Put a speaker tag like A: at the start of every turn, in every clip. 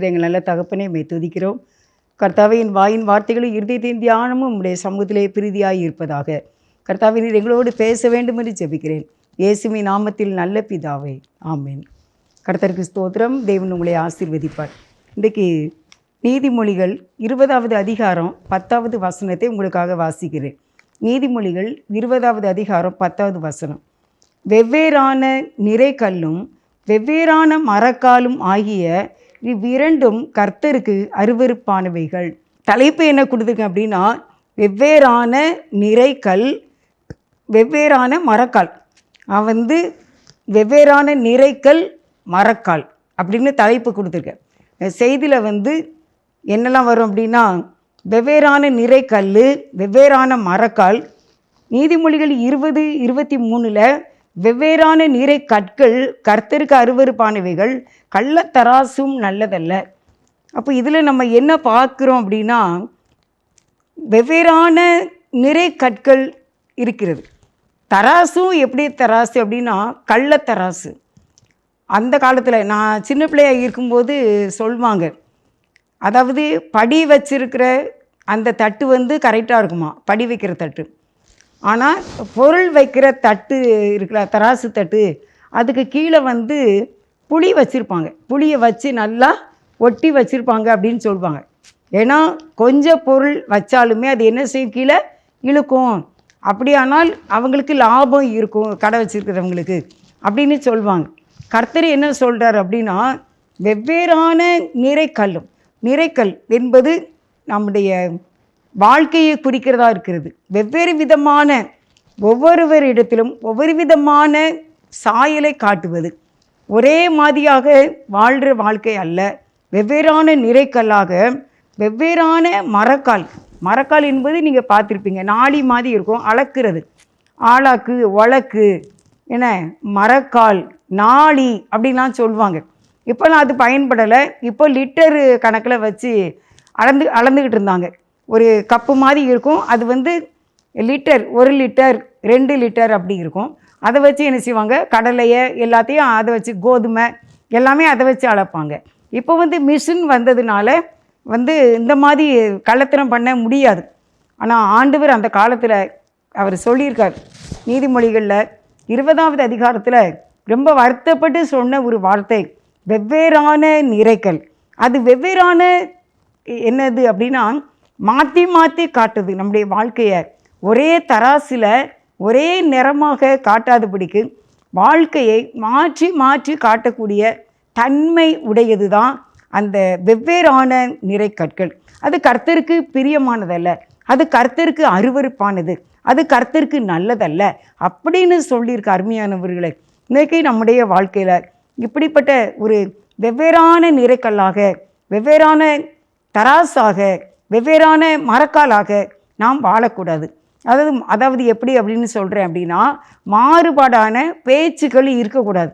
A: இருக்கிற எங்கள் நல்ல தகப்பனே மே துதிக்கிறோம். கர்த்தாவின் வாயின் வார்த்தைகளும் இருதயத்தின் தியானமும் உடைய சமூகத்திலே பிரீதியாய் இருப்பதாக. கர்த்தாவின் நீர் எங்களோடு பேச வேண்டும் என்று ஜெபிக்கிறேன். இயேசுமி நாமத்தில் நல்ல பிதாவே. ஆமேன். கர்த்தருக்கு ஸ்தோத்திரம். தேவன் உங்களை ஆசீர்வதிப்பார். இன்றைக்கு நீதிமொழிகள் இருபதாவது அதிகாரம் பத்தாவது வசனத்தை உங்களுக்காக வாசிக்கிறேன். நீதிமொழிகள் இருபதாவது அதிகாரம் பத்தாவது வசனம். வெவ்வேறான நிறைக்கல்லும் வெவ்வேறான மரக்காலும் ஆகிய இவ்விரண்டும் கர்த்தருக்கு அருவருப்பானவைகள். தலைப்பு என்ன கொடுத்துருக்கேன் அப்படின்னா வெவ்வேறான நிறைக்கல் வெவ்வேறான மரக்கால். அவன் வந்து வெவ்வேறான நிறைக்கல் மரக்கால் அப்படின்னு தலைப்பு கொடுத்துருக்கேன். செய்தியில் வந்து என்னெல்லாம் வரும் அப்படின்னா வெவ்வேறான நிறைக்கல் வெவ்வேறான மரக்கால். நீதிமொழிகள் இருபது இருபத்தி மூணில் வெவ்வேறான நீரை கற்கள் கர்த்தருக்கு அருவருப்பானவைகள் கள்ளத்தராசும் நல்லதல்ல. அப்போ இதில் நம்ம என்ன பார்க்குறோம் அப்படின்னா வெவ்வேறான நிறை கற்கள் இருக்கிறது. தராசும் எப்படி தராசு அப்படின்னா கள்ளத்தராசு. அந்த காலத்தில் நான் சின்ன பிள்ளையாக இருக்கும்போது சொல்லுவாங்க அதாவது படி வச்சிருக்கிற அந்த தட்டு வந்து கரெக்டாக இருக்குமா? படி வைக்கிற தட்டு. ஆனால் பொருள் வைக்கிற தட்டு இருக்கிற தராசு தட்டு அதுக்கு கீழே வந்து புளி வச்சுருப்பாங்க. புளியை வச்சு நல்லா ஒட்டி வச்சுருப்பாங்க அப்படின்னு சொல்லுவாங்க. ஏன்னா கொஞ்சம் பொருள் வச்சாலுமே அது என்ன செய்யும்? கீழே இழுக்கும். அப்படியானால் அவங்களுக்கு லாபம் இருக்கும் கடை வச்சுருக்கிறவங்களுக்கு அப்படின்னு சொல்லுவாங்க. கர்த்தர் என்ன சொல்கிறார் அப்படின்னா வெவ்வேறான நிறைக்கல்லும் நிறைக்கல் என்பது நம்முடைய வாழ்க்கையை குறிக்கிறதா இருக்கிறது. வெவ்வேறு விதமான ஒவ்வொருவரிடத்திலும் ஒவ்வொரு விதமான சாயலை காட்டுவது. ஒரே மாதிரியாக வாழ்கிற வாழ்க்கை அல்ல. வெவ்வேறான நிறைக்கல்லாக வெவ்வேறான மரக்கால். மரக்கால் என்பது நீங்கள் பார்த்துருப்பீங்க. நாளி மாதிரி இருக்கும். அளக்கிறது. ஆளாக்கு வழக்கு என்ன? மரக்கால் நாளி அப்படின்லாம் சொல்லுவாங்க இப்போல்லாம் அது பயன்படலை. இப்போ லிட்டரு கணக்கில் வச்சு அளந்து அளந்துக்கிட்டு இருந்தாங்க. ஒரு கப்பு மாதிரி இருக்கும். அது வந்து லிட்டர் ஒரு லிட்டர் ரெண்டு லிட்டர் அப்படி இருக்கும். அதை வச்சு என்ன செய்வாங்க? கடலையை எல்லாத்தையும் அதை வச்சு கோதுமை எல்லாமே அதை வச்சு அளப்பாங்க இப்போ வந்து மிஷின் வந்ததுனால வந்து இந்த மாதிரி கள்ளத்தனம் பண்ண முடியாது. ஆனால் ஆண்டவர் அந்த காலத்தில் அவர் சொல்லியிருக்கார். நீதிமொழிகளில் இருபதாவது அதிகாரத்தில் ரொம்ப வருத்தப்பட்டு சொன்ன ஒரு வார்த்தை வெவ்வேறான நிறைக்கல் அது வெவ்வேறான என்னது அப்படின்னா மாற்றி மாற்றி காட்டுது நம்முடைய வாழ்க்கையை. ஒரே தராசில் ஒரே நிறமாக காட்டாதபடிக்கு வாழ்க்கையை மாற்றி மாற்றி காட்டக்கூடிய தன்மை உடையது தான் அந்த வெவ்வேறான நிறைக்கற்கள் அது கர்த்தருக்கு பிரியமானதல்ல. அது கர்த்தருக்கு அருவருப்பானது. அது கர்த்தருக்கு நல்லதல்ல. அப்படின்னு சொல்லியிருக்க அருமையானவர்களை. இன்றைக்கி நம்முடைய வாழ்க்கையில் இப்படிப்பட்ட ஒரு வெவ்வேறான நிறைக்கல்லாக வெவ்வேறான தராசாக வெவ்வேறான மரக்காலாக நாம் வாழக்கூடாது. அதாவது அதாவது எப்படி அப்படின்னு சொல்கிறேன் அப்படின்னா மாறுபாடான பேச்சுக்கள் இருக்கக்கூடாது.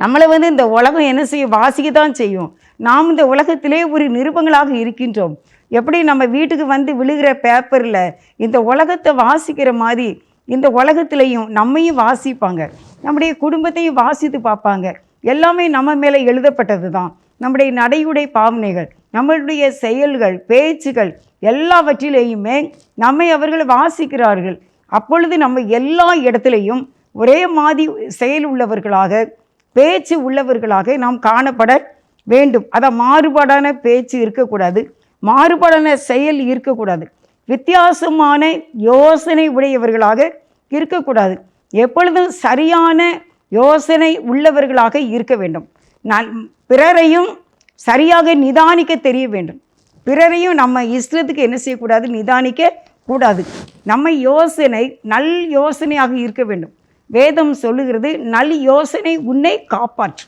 A: நம்மளை வந்து இந்த உலகம் என்ன செய்ய வாசிக்க தான் செய்யும். நாம் இந்த உலகத்திலே ஒரு நிருபங்களாக இருக்கின்றோம். எப்படி நம்ம வீட்டுக்கு வந்து விழுகிற பேப்பரில் இந்த உலகத்தை வாசிக்கிற மாதிரி இந்த உலகத்திலையும் நம்மையும் வாசிப்பாங்க. நம்முடைய குடும்பத்தையும் வாசித்து பார்ப்பாங்க. எல்லாமே நம்ம மேலே எழுதப்பட்டது தான் நம்முடைய நடையுடை பாவனைகள். நம்மளுடைய செயல்கள் பேச்சுகள் எல்லாவற்றிலேயுமே நம்மை அவர்கள் வாசிக்கிறார்கள். அப்பொழுது நம்ம எல்லா இடத்துலையும் ஒரே மாதிரி செயல் உள்ளவர்களாக பேச்சு உள்ளவர்களாக நாம் காணப்பட வேண்டும். அதான் மாறுபாடான பேச்சு இருக்கக்கூடாது. மாறுபாடான செயல் இருக்கக்கூடாது. வித்தியாசமான யோசனை உடையவர்களாக இருக்கக்கூடாது. எப்பொழுதும் சரியான யோசனை உள்ளவர்களாக இருக்க வேண்டும். நான் பிறரையும் சரியாக நிதானிக்க தெரிய வேண்டும். பிறரையும் நம்ம இஷ்டத்துக்கு என்ன செய்யக்கூடாது? நிதானிக்க கூடாது. நம்ம யோசனை நல் யோசனையாக இருக்க வேண்டும். வேதம் சொல்லுகிறது நல் யோசனை உன்னை காப்பாற்று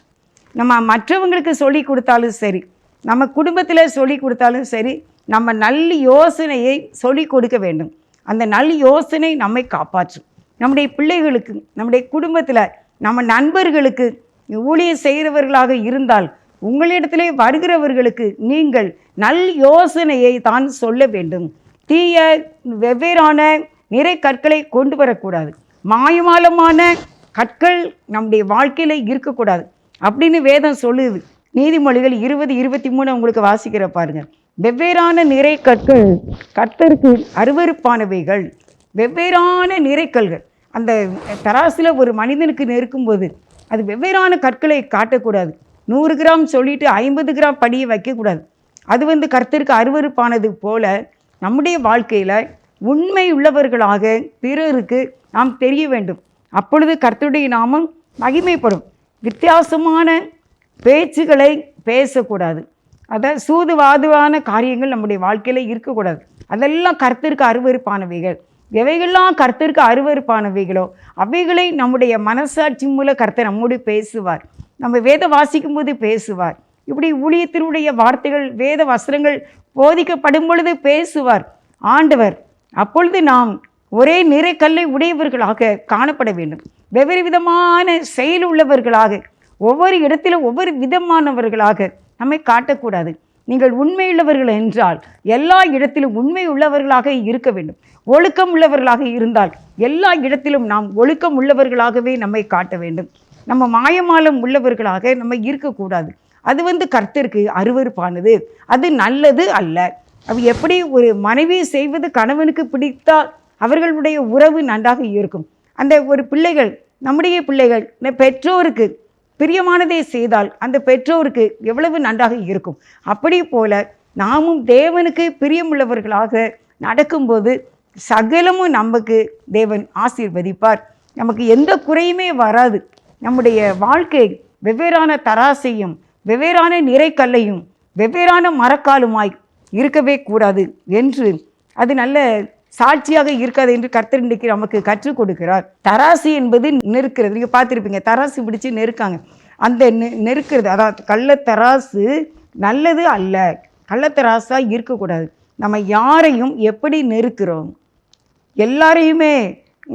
A: நம்ம மற்றவங்களுக்கு சொல்லி கொடுத்தாலும் சரி நம்ம குடும்பத்தில் சொல்லி கொடுத்தாலும் சரி நம்ம நல்ல யோசனையை சொல்லி கொடுக்க வேண்டும். அந்த நல் யோசனை நம்மை காப்பாற்றும். நம்முடைய பிள்ளைகளுக்கு நம்முடைய குடும்பத்தில் நம்ம நண்பர்களுக்கு ஊழியம் செய்கிறவர்களாக இருந்தால் உங்களிடத்திலே வருகிறவர்களுக்கு நீங்கள் நல் யோசனையை தான் சொல்ல வேண்டும். தீய வெவ்வேறான நிறை கற்களை கொண்டு வரக்கூடாது. மாயமாலமான கற்கள் நம்முடைய வாழ்க்கையில் இருக்கக்கூடாது. அப்படின்னு வேதம் சொல்லுது. நீதிமொழிகள் இருபது இருபத்தி மூணு உங்களுக்கு வாசிக்கிற பாருங்க. வெவ்வேறான நிறை கற்கள் கர்த்தருக்கு அருவருப்பானவைகள். வெவ்வேறான நிறைக்கல்கள் அந்த தராசில் ஒரு மனிதனுக்கு நெருக்கும்போது அது வெவ்வேறான கற்களை காட்டக்கூடாது. நூறு கிராம் சொல்லிட்டு ஐம்பது கிராம் படியை வைக்கக்கூடாது. அது வந்து கர்த்தருக்கு அருவருப்பானது போல நம்முடைய வாழ்க்கையில் உண்மை உள்ளவர்களாக பிறருக்கு நாம் தெரிய வேண்டும். அப்பொழுது கர்த்தருடைய நாமம் மகிமைப்படும். வித்தியாசமான பேச்சுகளை பேசக்கூடாது. அதை சூதுவாதுவான காரியங்கள் நம்முடைய வாழ்க்கையில் இருக்கக்கூடாது. அதெல்லாம் கர்த்தருக்கு அருவருப்பானவைகள். எவைகள்லாம் கர்த்தருக்கு அருவருப்பானவைகளோ அவைகளை நம்முடைய மனசாட்சி மூலம் கர்த்தர் நம்மோடு பேசுவார். நம்ம வேத வாசிக்கும் போது பேசுவார். இப்படி ஊழியத்தினுடைய வார்த்தைகள் வேத வஸ்திரங்கள் போதிக்கப்படும் பொழுது பேசுவார். ஆண்டவர் அப்பொழுது நாம் ஒரே நிறை கல்லை உடையவர்களாக காணப்பட வேண்டும். வெவ்வேறு விதமான செயல் உள்ளவர்களாக ஒவ்வொரு இடத்திலும் ஒவ்வொரு விதமானவர்களாக நம்மை காட்டக்கூடாது. நீங்கள் உண்மையுள்ளவர்கள் என்றால் எல்லா இடத்திலும் உண்மை உள்ளவர்களாக இருக்க வேண்டும். ஒழுக்கம் உள்ளவர்களாக இருந்தால் எல்லா இடத்திலும் நாம் ஒழுக்கம் உள்ளவர்களாகவே நம்மை காட்ட வேண்டும். நம்ம மாயமாலம் உள்ளவர்களாக நம்ம இருக்கக்கூடாது. அது வந்து கர்த்தருக்கு அருவருப்பானது. அது நல்லது அல்ல. அவ எப்படி ஒரு மனைவி செய்வது கணவனுக்கு பிடித்தால் அவர்களுடைய உறவு நன்றாக இருக்கும். அந்த ஒரு பிள்ளைகள் நம்முடைய பிள்ளைகள் இந்த பெற்றோருக்கு பிரியமானதை செய்தால் அந்த பெற்றோருக்கு எவ்வளவு நன்றாக இருக்கும். அப்படி போல நாமும் தேவனுக்கு பிரியமுள்ளவர்களாக நடக்கும்போது சகலமும் நமக்கு தேவன் ஆசீர்வதிப்பார். நமக்கு எந்த குறையுமே வராது. நம்முடைய வாழ்க்கை வெவ்வேறான தராசையும் வெவ்வேறான நிறைக்கல்லையும் வெவ்வேறான மரக்காலுமாய் இருக்கவே கூடாது என்று அது நல்ல சாட்சியாக இருக்காது என்று கர்த்தர் இன்றைக்கு நமக்கு கற்றுக் கொடுக்கிறார். தராசு என்பது நெருக்கிறது. நீங்கள் பார்த்துருப்பீங்க தராசு பிடிச்சி நெருக்காங்க. அந்த நெ நெருக்கிறது அதாவது கள்ளத்தராசு நல்லது அல்ல. கள்ளத்தராசாக இருக்கக்கூடாது. நம்ம யாரையும் எப்படி நெருக்கிறோம்? எல்லாரையுமே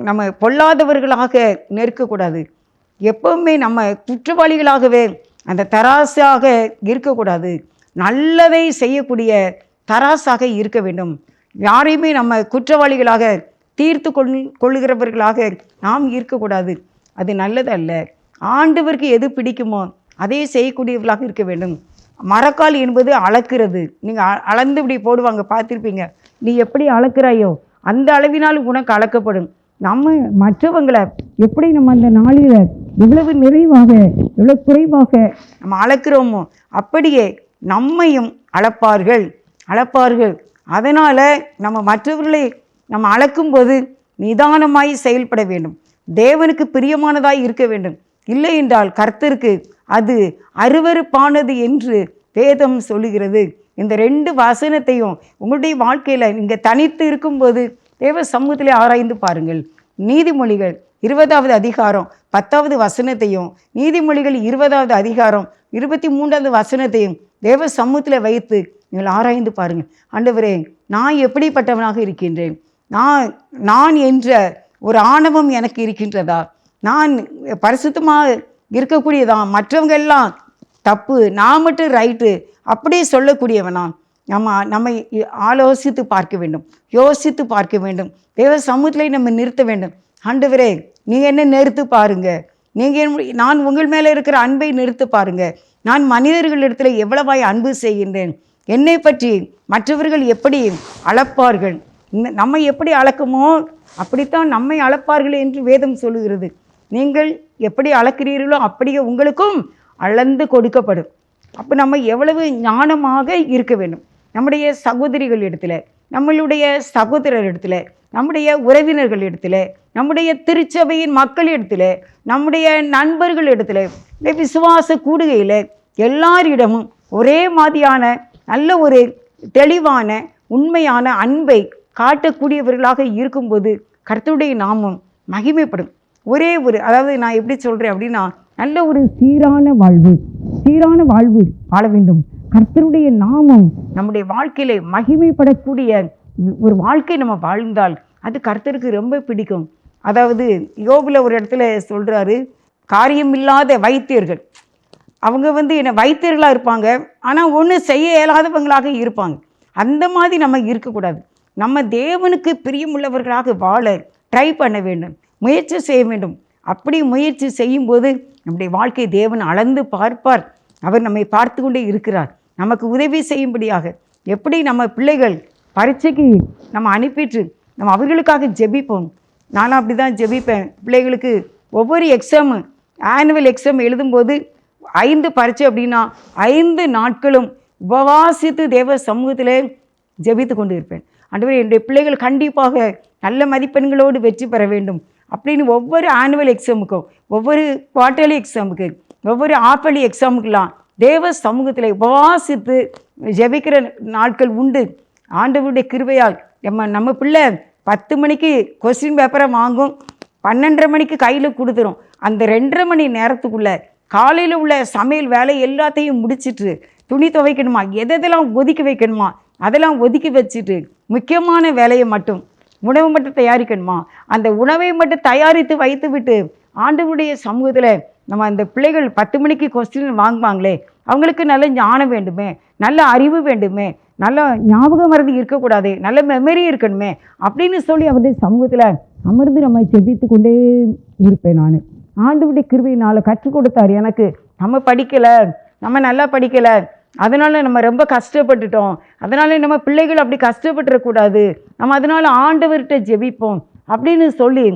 A: நம்ம பொல்லாதவர்களாக நெருக்கக்கூடாது. எப்பவுமே நம்ம குற்றவாளிகளாகவே அந்த தராசாக இருக்கக்கூடாது. நல்லதை செய்யக்கூடிய தராசாக இருக்க வேண்டும். யாரையுமே நம்ம குற்றவாளிகளாக தீர்த்து கொள் கொள்ளுகிறவர்களாக நாம் இருக்கக்கூடாது. அது நல்லது அல்ல ஆண்டவருக்கு எது பிடிக்குமோ அதே செய்யக்கூடியவர்களாக இருக்க வேண்டும். மரக்கால் என்பது அளக்கிறது. நீங்கள் அளந்து இப்படி போடுவாங்க பார்த்துருப்பீங்க. நீ எப்படி அளக்கிறாயோ அந்த அளவினால் உனக்கு அளக்கப்படும். நம்ம மற்றவங்களை எப்படி நம்ம அந்த நாளில் எவ்வளவு நிறைவாக இவ்வளவு குறைவாக நம்ம அளக்கிறோமோ அப்படியே நம்மையும் அளப்பார்கள் அளப்பார்கள். அதனால் நம்ம மற்றவர்களை நம்ம அளக்கும்போது நிதானமாய் செயல்பட வேண்டும். தேவனுக்கு பிரியமானதாய் இருக்க வேண்டும். இல்லை என்றால் கர்த்தருக்கு அது அருவருப்பானது என்று வேதம் சொல்லுகிறது. இந்த ரெண்டு வசனத்தையும் உங்களுடைய வாழ்க்கையில் நீங்கள் தனித்து இருக்கும்போது தேவ சமூகத்திலே ஆராய்ந்து பாருங்கள். நீதிமொழிகள் இருபதாவது அதிகாரம் பத்தாவது வசனத்தையும் நீதிமொழிகள் இருபதாவது அதிகாரம் இருபத்தி மூன்றாவது வசனத்தையும் தேவ சமூகத்தில் வைத்து நீங்கள் ஆராய்ந்து பாருங்கள். ஆண்டவரே நான் எப்படிப்பட்டவனாக இருக்கின்றேன்? நான் நான் என்ற ஒரு ஆணவம் எனக்கு இருக்கின்றதா? நான் பரிசுத்தமாக இருக்கக்கூடியதா? மற்றவங்க எல்லாம் தப்பு நான் மட்டும் ரைட்டு அப்படியே சொல்லக்கூடியவனா? நம்ம நம்மை ஆலோசித்து பார்க்க வேண்டும். யோசித்து பார்க்க வேண்டும். தேவ சமூகத்திலே நம்ம நிறுத்த வேண்டும். ஆண்டவரே நீங்கள் என்ன நிறுத்து பாருங்கள் நீங்கள் நான் உங்கள் மேலே இருக்கிற அன்பை நிறுத்து பாருங்கள் நான் மனிதர்களிடத்தில் எவ்வளவாய் அன்பு செய்கின்றேன். என்னை பற்றி மற்றவர்கள் எப்படி அளப்பார்கள்? இந்த- நம்மை எப்படி அளக்குமோ அப்படித்தான் நம்மை அளப்பார்கள் என்று வேதம் சொல்லுகிறது. நீங்கள் எப்படி அளக்கிறீர்களோ அப்படியே உங்களுக்கும் அளந்து கொடுக்கப்படும். அப்போ நம்ம எவ்வளவு ஞானமாக இருக்க வேண்டும். நம்முடைய சகோதரிகள் இடத்துல. நம்மளுடைய சகோதரர் நம்முடைய உறவினர்களிடத்தில் நம்முடைய திருச்சபையின் மக்களிடத்தில் நம்முடைய நண்பர்களிடத்தில் இந்த விசுவாச கூடுகையில் எல்லாரிடமும் ஒரே மாதிரியான நல்ல ஒரு தெளிவான உண்மையான அன்பை காட்டக்கூடியவர்களாக இருக்கும்போது கர்த்தருடைய நாமம் மகிமைப்படும். ஒரே ஒரு அதாவது நான் எப்படி சொல்கிறேன் அப்படின்னா நல்ல ஒரு சீரான வாழ்வு சீரான வாழ்வு வாழ வேண்டும். கர்த்தருடைய நாமம் நம்முடைய வாழ்க்கையில மகிமைப்படக்கூடிய ஒரு வாழ்க்கை நம்ம வாழ்ந்தால் அது கர்த்தருக்கு ரொம்ப பிடிக்கும். அதாவது யோபில் ஒரு இடத்துல சொல்றாரு காரியமில்லாத வைத்தியர்கள். அவங்க வந்து என்ன வைத்தியர்களாக இருப்பாங்க ஆனால் ஒன்றும் செய்ய இயலாதவங்களாக இருப்பாங்க. அந்த மாதிரி நம்ம இருக்கக்கூடாது. நம்ம தேவனுக்கு பிரியமுள்ளவர்களாக வாழ ட்ரை பண்ண வேண்டும் முயற்சி செய்ய வேண்டும். அப்படி முயற்சி செய்யும்போது நம்முடைய வாழ்க்கை தேவன் அளந்து பார்ப்பார். அவர் நம்மை பார்த்து கொண்டே இருக்கிறார். நமக்கு உதவி செய்யும்படியாக. எப்படி நம்ம பிள்ளைகள் பரீட்சைக்கு நம்ம அனுப்பிட்டு நம்ம அவர்களுக்காக ஜெபிப்போம். நானும் அப்படி தான் ஜெபிப்பேன். பிள்ளைகளுக்கு ஒவ்வொரு எக்ஸாமு ஆனுவல் எக்ஸாம் எழுதும்போது ஐந்து பரீட்சை அப்படின்னா ஐந்து நாட்களும் உபவாசித்து தேவ சமூகத்தில் ஜெபித்து கொண்டு இருப்பேன் ஆண்டவரே என்னுடைய பிள்ளைகள் கண்டிப்பாக நல்ல மதிப்பெண்களோடு வெற்றி பெற வேண்டும். அப்படின்னு ஒவ்வொரு ஆனுவல் எக்ஸாமுக்கும் ஒவ்வொரு குவார்டர்லி எக்ஸாமுக்கு ஒவ்வொரு ஆப்பலி எக்ஸாமுக்கெல்லாம் தேவ சமூகத்தில் உபவாசித்து ஜெபிக்கிற நாட்கள் உண்டு. ஆண்டவருடைய கிருபையால் நம்ம நம்ம பிள்ளை பத்து மணிக்கு கொஸ்டின் பேப்பரை வாங்கும். பன்னெண்டரை மணிக்கு கையில் கொடுத்துரும். அந்த ரெண்டரை மணி நேரத்துக்குள்ளே காலையில் உள்ள சமையல் வேலை எல்லாத்தையும் முடிச்சிட்டு துணி துவைக்கணுமா? எதெல்லாம் ஒதுக்கி வைக்கணுமா? அதெல்லாம் ஒதுக்கி வச்சுட்டு முக்கியமான வேலையை மட்டும் உணவு மட்டும் தயாரிக்கணுமா? அந்த உணவை மட்டும் தயாரித்து வைத்து விட்டு ஆண்டவருடைய சமூகத்தில் நம்ம அந்த பிள்ளைகள் பத்து மணிக்கு கொஸ்டின் வாங்குவாங்களே அவங்களுக்கு நல்ல ஞானம் வேண்டுமே நல்ல அறிவு வேண்டுமே நல்ல ஞாபக மருந்து இருக்கக்கூடாது நல்ல மெமரி இருக்கணுமே அப்படின்னு சொல்லி அவருடைய சமூகத்தில் அமர்ந்து நம்ம ஜெபித்து கொண்டே இருப்பேன் நான். ஆண்டவருடைய கிருபையினால் கற்றுக் கொடுத்தார் எனக்கு. நம்ம படிக்கலை நம்ம நல்லா படிக்கலை. அதனால் நம்ம ரொம்ப கஷ்டப்பட்டுட்டோம். அதனால் நம்ம பிள்ளைகள் அப்படி கஷ்டப்பட்டுறக்கூடாது. நம்ம அதனால் ஆண்டவர்கிட்ட ஜெபிப்போம் அப்படின்னு சொல்லி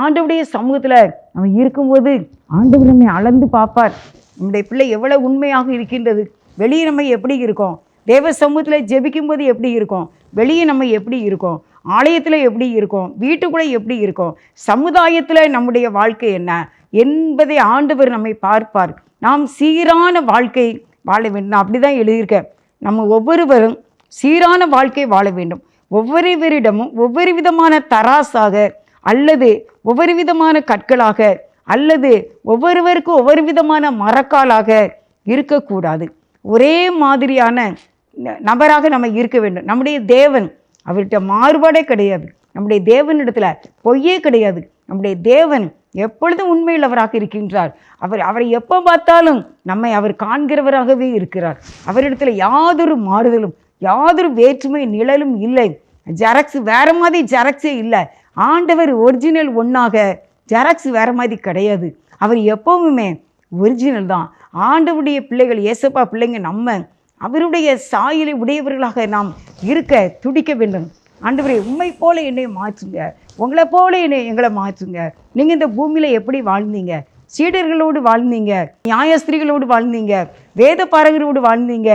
A: ஆண்டவுடைய சமூகத்தில் நம்ம இருக்கும்போது ஆண்டவர் நம்மை அளந்து பார்ப்பார். நம்முடைய பிள்ளை எவ்வளோ உண்மையாக இருக்கின்றது? வெளியே நம்ம எப்படி இருக்கோம்? தேவ சமூகத்தில் ஜெபிக்கும்போது எப்படி இருக்கும்? வெளியே நம்ம எப்படி இருக்கோம்? ஆலயத்தில் எப்படி இருக்கோம்? வீட்டுக்குள்ளே எப்படி இருக்கோம்? சமுதாயத்தில் நம்முடைய வாழ்க்கை என்ன? என்பதை ஆண்டவர் நம்மை பார்ப்பார். நாம் சீரான வாழ்க்கை வாழ வேண்டும். அப்படி தான் எழுதியிருக்கேன். நம்ம ஒவ்வொருவரும் சீரான வாழ்க்கை வாழ வேண்டும். ஒவ்வொருவரிடமும் ஒவ்வொரு விதமான தராசாக அல்லது ஒவ்வொரு விதமான கற்களாக அல்லது ஒவ்வொருவருக்கும் ஒவ்வொரு விதமான மரக்காலாக இருக்கக்கூடாது. ஒரே மாதிரியான ந- நபராக நம்ம இருக்க வேண்டும். நம்முடைய தேவன் அவர்கிட்ட மாறுபாடே கிடையாது. நம்முடைய தேவனிடத்தில் பொய்யே கிடையாது. நம்முடைய தேவன் எப்பொழுதும் உண்மையுள்ளவராக இருக்கின்றார். அவர் அவரை எப்போ பார்த்தாலும் நம்மை அவர் காண்கிறவராகவே இருக்கிறார். அவரிடத்தில் யாதொரு மாறுதலும் யாதொரு வேற்றுமை நிழலும் இல்லை. ஜெராக்ஸ் வேறு மாதிரி ஜெராக்ஸே இல்லை. ஆண்டவர் ஒரிஜினல் ஒன்றாக ஜெராக்ஸ் வேறு மாதிரி கிடையாது. அவர் எப்போவுமே ஒரிஜினல் தான். ஆண்டவருடைய பிள்ளைகள் ஏசப்பா பிள்ளைங்க நம்ம அவருடைய சாயலை உடையவர்களாக நாம் இருக்க துடிக்க வேண்டும். ஆண்டவரே உண்மை போல என்னை மாற்றுங்க. உங்களை போல என்னை எங்களை மாற்றுங்க. நீங்கள் இந்த பூமியில் எப்படி வாழ்ந்தீங்க? சீடர்களோடு வாழ்ந்தீங்க நியாயஸ்திரிகளோடு வாழ்ந்தீங்க வேத பாரகரோடு வாழ்ந்தீங்க.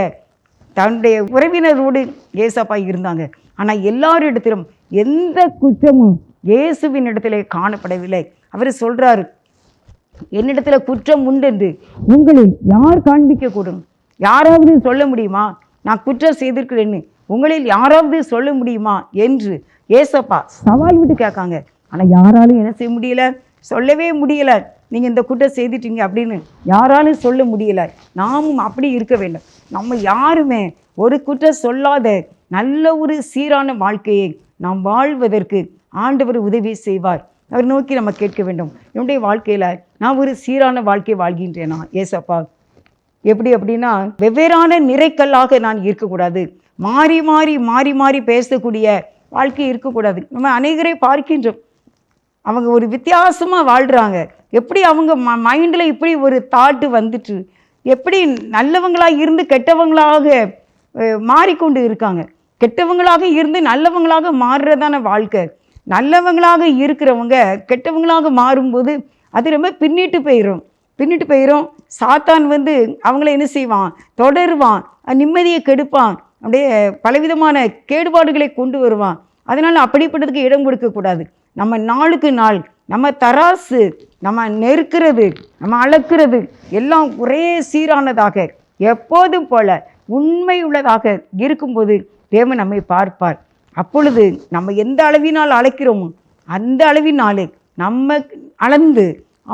A: தன்னுடைய உறவினரோடு ஏசப்பா இருந்தாங்க. ஆனால் எல்லாரிடத்திலும் எந்த குற்றமும் இயேசுவின் இடத்திலே காணப்படவில்லை. அவர் சொல்கிறாரு என்னிடத்தில் குற்றம் உண்டென்று உங்களில் யார் காண்பிக்கக்கூடும்? யாராவது சொல்ல முடியுமா? நான் குற்றம் செய்திருக்கிறேன்னு உங்களில் யாராவது சொல்ல முடியுமா? என்று ஏசப்பா சவால் விட்டு கேட்காங்க. ஆனால் யாராலும் என்ன செய்ய முடியல? சொல்லவே முடியல. நீங்கள் இந்த குற்றம் செய்துட்டீங்க அப்படின்னு யாராலும் சொல்ல முடியல. நாமும் அப்படி இருக்க வேண்டும். நம்ம யாருமே ஒரு குற்றம் சொல்லாத நல்ல ஒரு சீரான வாழ்க்கையை நாம் வாழ்வதற்கு ஆண்டவர் உதவி செய்வார். அவர் நோக்கி நம்ம கேட்க வேண்டும். என்னுடைய வாழ்க்கையில் நான் ஒரு சீரான வாழ்க்கை வாழ்கின்றேனா? ஏசப்பா எப்படி அப்படின்னா வெவ்வேறான நிறைக்கல்லாக நான் இருக்கக்கூடாது. மாறி மாறி மாறி மாறி பேசக்கூடிய வாழ்க்கை இருக்கக்கூடாது. நம்ம அநேகரை பார்க்கின்றோம். அவங்க ஒரு வித்தியாசமாக வாழ்கிறாங்க எப்படி அவங்க ம மைண்டில் இப்படி ஒரு தாட்டு வந்துட்டு எப்படி நல்லவங்களாக இருந்து கெட்டவங்களாக மாறிக்கொண்டு இருக்காங்க. கெட்டவங்களாக இருந்து நல்லவங்களாக மாறுறதான வாழ்க்கை. நல்லவங்களாக இருக்கிறவங்க கெட்டவங்களாக மாறும்போது அது ரொம்ப பின்னிட்டு போயிடும் பின்னிட்டு போயிடும் சாத்தான் வந்து அவங்கள என்ன செய்வான்? தொடருவான். நிம்மதியை கெடுப்பான். அப்படியே பலவிதமான கேடுபாடுகளை கொண்டு வருவான். அதனால் அப்படிப்பட்டதுக்கு இடம் கொடுக்கக்கூடாது நம்ம நாளுக்கு நாள் நம்ம தராசு நம்ம நெருக்கிறது நம்ம அளக்கிறது எல்லாம் ஒரே சீரானதாக எப்போதும் போல உண்மை உள்ளதாக இருக்கும்போது தேவன் நம்மை பார்ப்பார். அப்பொழுது நம்ம எந்த அளவினால் அழைக்கிறோமோ அந்த அளவினாலே நம்ம அளந்து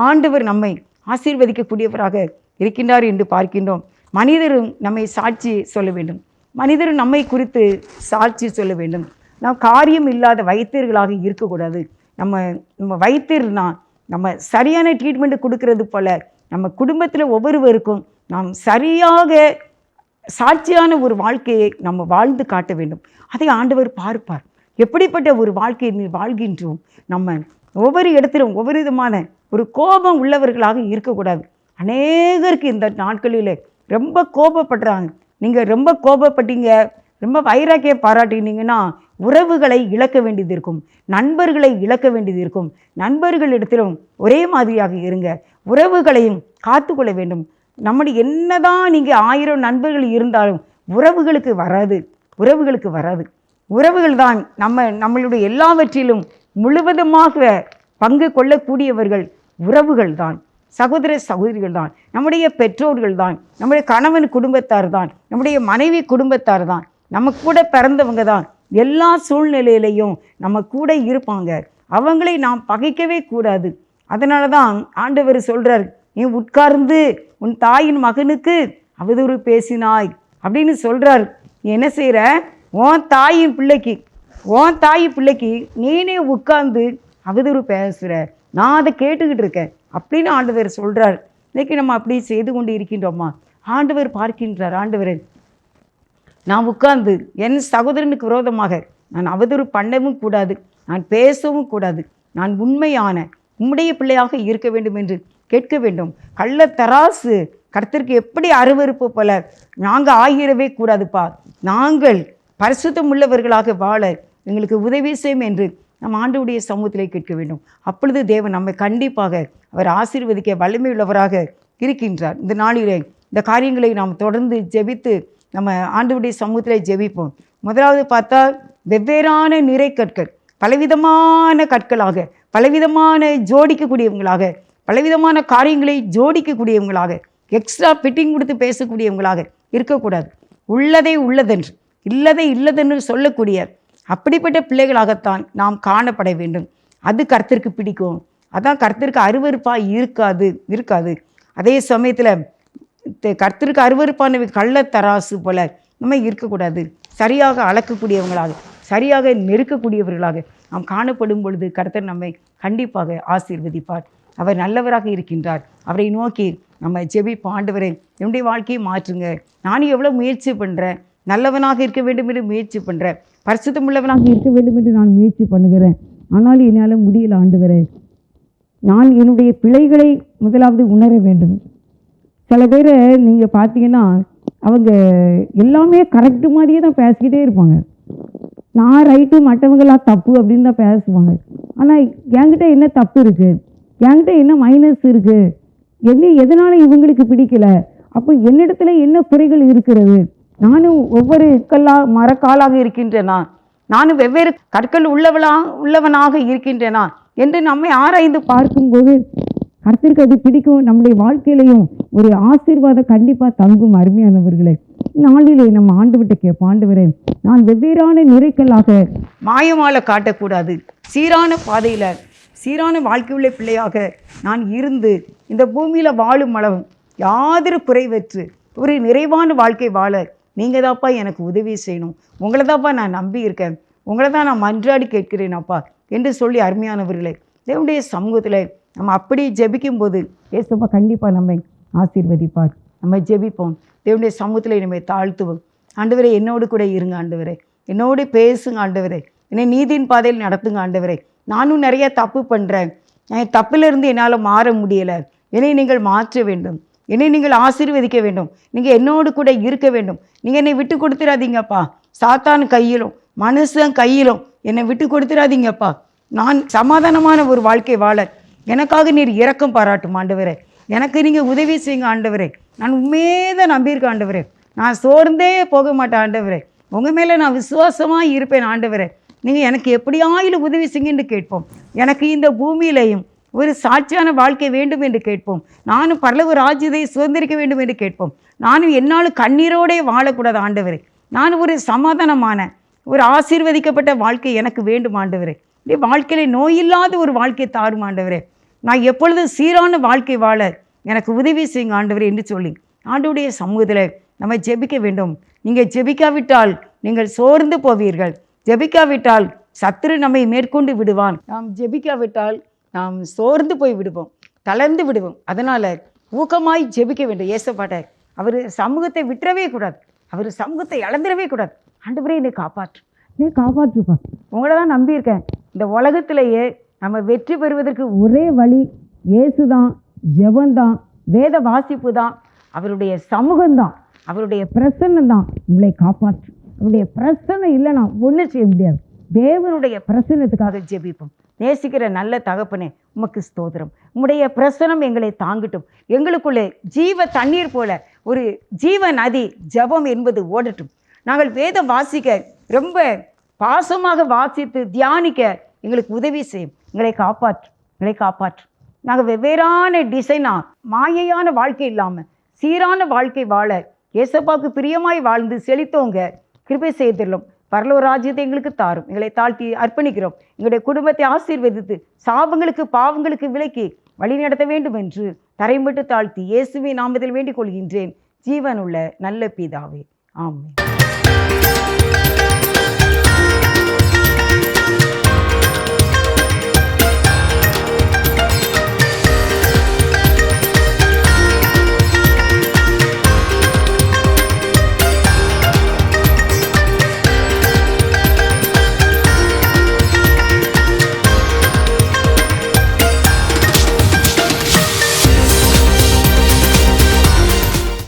A: ஆண்டவர் நம்மை ஆசீர்வதிக்கக்கூடியவராக இருக்கின்றார் என்று பார்க்கின்றோம். மனிதரும் நம்மை சாட்சி சொல்ல வேண்டும். மனிதரும் நம்மை குறித்து சாட்சி சொல்ல வேண்டும். நாம் காரியம் இல்லாத வைத்தியர்களாக இருக்கக்கூடாது. நம்ம நம்ம வைத்தியர்னா நம்ம சரியான ட்ரீட்மெண்ட்டு கொடுக்கறது போல் நம்ம குடும்பத்தில் ஒவ்வொருவருக்கும் நாம் சரியாக சாட்சியான ஒரு வாழ்க்கையை நம்ம வாழ்ந்து காட்ட வேண்டும். அதை ஆண்டவர் பார்ப்பார். எப்படிப்பட்ட ஒரு வாழ்க்கையை நீ வாழ்கின்றோம்? நம்ம ஒவ்வொரு இடத்திலும் ஒவ்வொரு விதமான ஒரு கோபம் உள்ளவர்களாக இருக்கக்கூடாது. அநேகருக்கு இந்த நாட்களில் ரொம்ப கோபப்படுறாங்க. நீங்கள் ரொம்ப கோபப்பட்டீங்க ரொம்ப வைராக்கிய பாராட்டினீங்கன்னா உறவுகளை இழக்க வேண்டியது இருக்கும். நண்பர்களை இழக்க வேண்டியது இருக்கும். நண்பர்களிடத்திலும் ஒரே மாதிரியாக இருங்க. உறவுகளையும் காத்துக்கொள்ள வேண்டும். நம்முடைய என்னதான் நீங்கள் ஆயிரம் நண்பர்கள் இருந்தாலும் உறவுகளுக்கு வராது உறவுகளுக்கு வராது. உறவுகள் தான் நம்ம நம்மளுடைய எல்லாவற்றிலும் முழுவதுமாக பங்கு கொள்ளக்கூடியவர்கள் உறவுகள் தான் சகோதர சகோதரிகள் தான் நம்முடைய பெற்றோர்கள் தான் நம்முடைய கணவன் குடும்பத்தார் தான் நம்முடைய மனைவி குடும்பத்தார் தான் நம்ம கூட பிறந்தவங்க தான் எல்லா சூழ்நிலையிலையும் நம்ம கூட இருப்பாங்க. அவங்களை நாம் பகைக்கவே கூடாது. அதனால தான் ஆண்டவர் சொல்கிறார் நீ உட்கார்ந்து உன் தாயின் மகனுக்கு அவதூறு பேசினாய் அப்படின்னு சொல்கிறார் என்ன செய்கிற உன் தாயின் பிள்ளைக்கு உன் தாய் பிள்ளைக்கு நீனே உட்கார்ந்து அவதூறு பேசுகிற நான் அதை கேட்டுக்கிட்டு இருக்கேன் அப்படின்னு ஆண்டவர் சொல்கிறார் இன்றைக்கி நம்ம அப்படி செய்து கொண்டு இருக்கின்றோமா? ஆண்டவர் பார்க்கின்றார் ஆண்டவர். நான் உட்கார்ந்து என் சகோதரனுக்கு விரோதமாக நான் அவதூறு பண்ணவும் கூடாது நான் பேசவும் கூடாது நான் உண்மையான உம்முடைய பிள்ளையாக இருக்க வேண்டும் என்று கேட்க வேண்டும். கள்ள தராசு கர்த்தருக்கு எப்படி அருவருப்பு போல? நாங்கள் ஆகிரவே கூடாதுப்பா. நாங்கள் பரிசுத்தம் உள்ளவர்களாக வாழ எங்களுக்கு உதவி செய்யும் என்று நம் ஆண்டுடைய சமூகத்திலே கேட்க வேண்டும். அப்பொழுது தேவன் நம்மை கண்டிப்பாக அவர் ஆசீர்வதிக்க வலிமை உள்ளவராக இருக்கின்றார். இந்த நாளிலே இந்த காரியங்களை நாம் தொடர்ந்து ஜெபித்து நம்ம ஆண்டுடைய சமூகத்திலே ஜெபிப்போம். முதலாவது பார்த்தா வெவ்வேறான நிறை கற்கள். பலவிதமான கற்களாக பலவிதமான ஜோடிக்கக்கூடியவங்களாக பலவிதமான காரியங்களை ஜோடிக்கக்கூடியவங்களாக எக்ஸ்ட்ரா ஃபிட்டிங் கொடுத்து பேசக்கூடியவங்களாக இருக்கக்கூடாது. உள்ளதை உள்ளதென்று இல்லதை இல்லதென்று சொல்லக்கூடிய அப்படிப்பட்ட பிள்ளைகளாகத்தான் நாம் காணப்பட வேண்டும். அது கருத்திற்கு பிடிக்கும். அதான் கருத்திற்கு அருவருப்பாக இருக்காது இருக்காது. அதே சமயத்தில் கருத்திற்கு அருவருப்பானவை கள்ளத்தராசு போல நம்ம இருக்கக்கூடாது. சரியாக அளக்கக்கூடியவங்களாக சரியாக நெருக்கக்கூடியவர்களாக நாம் காணப்படும் பொழுது கர்த்தர் நம்மை கண்டிப்பாக ஆசீர்வதிப்பார். அவர் நல்லவராக இருக்கின்றார். அவரை நோக்கி நம்ம ஜெபிப்போம். ஆண்டவரே என்னுடைய வாழ்க்கையை மாற்றுங்க. நானும் எவ்வளோ முயற்சி பண்ணுறேன் நல்லவனாக இருக்க வேண்டும் என்று முயற்சி பண்ணுறேன் பரிசுத்தம் உள்ளவனாக இருக்க வேண்டும் என்று நான் முயற்சி பண்ணுகிறேன். ஆனால் என்னால் முடியல ஆண்டுகிறேன் நான் என்னுடைய பிழைகளை முதலாவது உணர வேண்டும். சில பேர் நீங்கள் பார்த்தீங்கன்னா அவங்க எல்லாமே கரெக்டு மாதிரியே தான் பேசிக்கிட்டே இருப்பாங்க. நான் ரைட்டு மற்றவங்களாம் தப்பு அப்படின்னு தான் பேசுவாங்க. ஆனால் என்கிட்ட என்ன தப்பு இருக்குது என்கிட்ட என்ன மைனஸ் இருக்குது என்ன எதனால் இவங்களுக்கு பிடிக்கல? அப்போ என்னிடத்துல என்ன குறைகள் இருக்கிறது? நானும் ஒவ்வொரு கல்லா மரக்காலாக இருக்கின்றேனா? நானும் வெவ்வேறு கற்கள் உள்ளவளா உள்ளவனாக இருக்கின்றேனா? என்று நம்மை ஆராய்ந்து பார்க்கும்போது கருத்திற்கு அது பிடிக்கும். நம்முடைய வாழ்க்கையிலையும் ஒரு ஆசீர்வாதம் கண்டிப்பாக தங்கும் அருமையானவர்களே. நாளிலே நம்ம ஆண்டு விட்டு கேட்போம். ஆண்டவரே நான் வெவ்வேறான நிறைக்கல்லாக மாயமால காட்டக்கூடாது. சீரான பாதையில் சீரான வாழ்க்கையுள்ள பிள்ளையாக நான் இருந்து இந்த பூமியில் வாழும் அளவு யாதொரு குறைவற்று ஒரு நிறைவான வாழ்க்கை வாழ நீங்கள் தான்ப்பா எனக்கு உதவி செய்யணும். உங்களை தான்ப்பா நான் நம்பி இருக்கேன். உங்களை தான் நான் மன்றாடி கேட்கிறேன் அப்பா என்று சொல்லி அருமையானவர்களே தேவனுடைய சமூகத்தில் நம்ம அப்படி ஜெபிக்கும்போது ஏசப்பா கண்டிப்பாக நம்மை ஆசீர்வதிப்பார். நம்ம ஜெபிப்போம். தேவனுடைய சமூகத்தில் நம்மை தாழ்த்துவோம். ஆண்டவரே என்னோடு கூட இருங்க ஆண்டவரே. என்னோடு பேசுங்க ஆண்டவரே. என்னை நீதியின் பாதையில் நடத்துங்க ஆண்டவரே. நானும் நிறைய தப்பு பண்ணுறேன் என் தப்பிலிருந்து என்னால் மாற முடியலை. என்னை நீங்கள் மாற்ற வேண்டும். என்னை நீங்கள் ஆசீர்வதிக்க வேண்டும். நீங்கள் என்னோடு கூட இருக்க வேண்டும். நீங்கள் என்னை விட்டு கொடுத்துடாதீங்கப்பா. சாத்தான் கையிலும் மனுஷன் கையிலும் என்னை விட்டு கொடுத்துடாதீங்கப்பா. நான் சமாதானமான ஒரு வாழ்க்கை வாழ எனக்காக நீர் இரக்கம் பாராட்டும் ஆண்டவரே. எனக்கு நீங்கள் உதவி செய்யுங்க ஆண்டவரே. நான் உண்மையே தான் நம்பியிருக்கேன் ஆண்டவரே. நான் சோர்ந்தே போக மாட்டேன் ஆண்டவரே. உங்கள் மேலே நான் விசுவாசமாக இருப்பேன் ஆண்டவரே. நீங்கள் எனக்கு எப்படியாயிலும் உதவி செய்யுங்கன்னு கேட்போம். எனக்கு இந்த பூமியிலையும் ஒரு சாட்சியான வாழ்க்கை வேண்டும் என்று கேட்போம். நானும் பரலவு ராஜ்யத்தை சுதந்திரிக்க வேண்டும் என்று கேட்போம். நானும் என்னாலும் கண்ணீரோடே வாழக்கூடாது ஆண்டவரே. நான் ஒரு சமாதானமான ஒரு ஆசீர்வதிக்கப்பட்ட வாழ்க்கை எனக்கு வேண்டும் ஆண்டவரே. இப்படி வாழ்க்கையில் நோயில்லாத ஒரு வாழ்க்கை தாரும் ஆண்டவரே. நான் எப்பொழுதும் சீரான வாழ்க்கை வாழ எனக்கு உதவி செய்யுங்க ஆண்டவரே என்று சொல்லி. ஆண்டுடைய சமூகத்தில் நம்ம ஜெபிக்க வேண்டும். நீங்கள் ஜெபிக்காவிட்டால் நீங்கள் சோர்ந்து போவீர்கள். ஜெபிக்காவிட்டால் சத்துரு நம்மை மேற்கொண்டு விடுவான். நாம் ஜெபிக்காவிட்டால் நாம் சோர்ந்து போய் விடுவோம் தளர்ந்து விடுவோம். அதனால் ஊக்கமாய் ஜெபிக்க வேண்டும். ஏசப்பாட்ட அவர் சமூகத்தை விட்டுறவே கூடாது. அவர் சமூகத்தை இழந்துடவே கூடாது. ஆண்டவரே என்னை காப்பாற்று. நீ காப்பாற்றுப்பா. உங்களை தான் நம்பியிருக்கேன். இந்த உலகத்திலேயே நம்ம வெற்றி பெறுவதற்கு ஒரே வழி இயேசு தான் ஜெபந்தான் வேத வாசிப்பு தான் அவருடைய சமூகம்தான் அவருடைய பிரசன்னம் தான் உங்களை காப்பாற்றும் அவருடைய பிரசன்னம் இல்லைன்னா ஒன்றும் செய்ய முடியாது. தேவனுடைய பிரசன்னத்துக்காக ஜெபிப்போம். நேசிக்கிற நல்ல தகப்பனே உமக்கு ஸ்தோத்திரம். உம்முடைய பிரசனம் எங்களை தாங்கட்டும். எங்களுக்குள்ளே ஜீவ தண்ணீர் போல ஒரு ஜீவ நதி ஜெபம் என்பது ஓடட்டும். நாங்கள் வேதம் வாசிக்க ரொம்ப பாசமாக வாசித்து தியானிக்க எங்களுக்கு உதவி செய்யும். எங்களை காப்பாற்று. எங்களை காப்பாற்று. நாங்கள் வெவ்வேறான டிசைனாக மாயையான வாழ்க்கை இல்லாமல் சீரான வாழ்க்கை வாழ ஏசப்பாவுக்கு பிரியமாய் வாழ்ந்து செழித்தோங்க. கிருபை செய்திடலும். பரலோ ராஜ்யத்தை எங்களுக்கு தாரும். எங்களை தாழ்த்தி அர்ப்பணிக்கிறோம். எங்களுடைய குடும்பத்தை ஆசீர்வதித்து சாபங்களுக்கு பாவங்களுக்கு விலக்கி வழி நடத்த வேண்டும் என்று தரைமட்டு தாழ்த்தி இயேசுவை நாமத்தில் வேண்டிக் கொள்கின்றேன். ஜீவனுள்ள நல்ல பிதாவே. ஆமென்.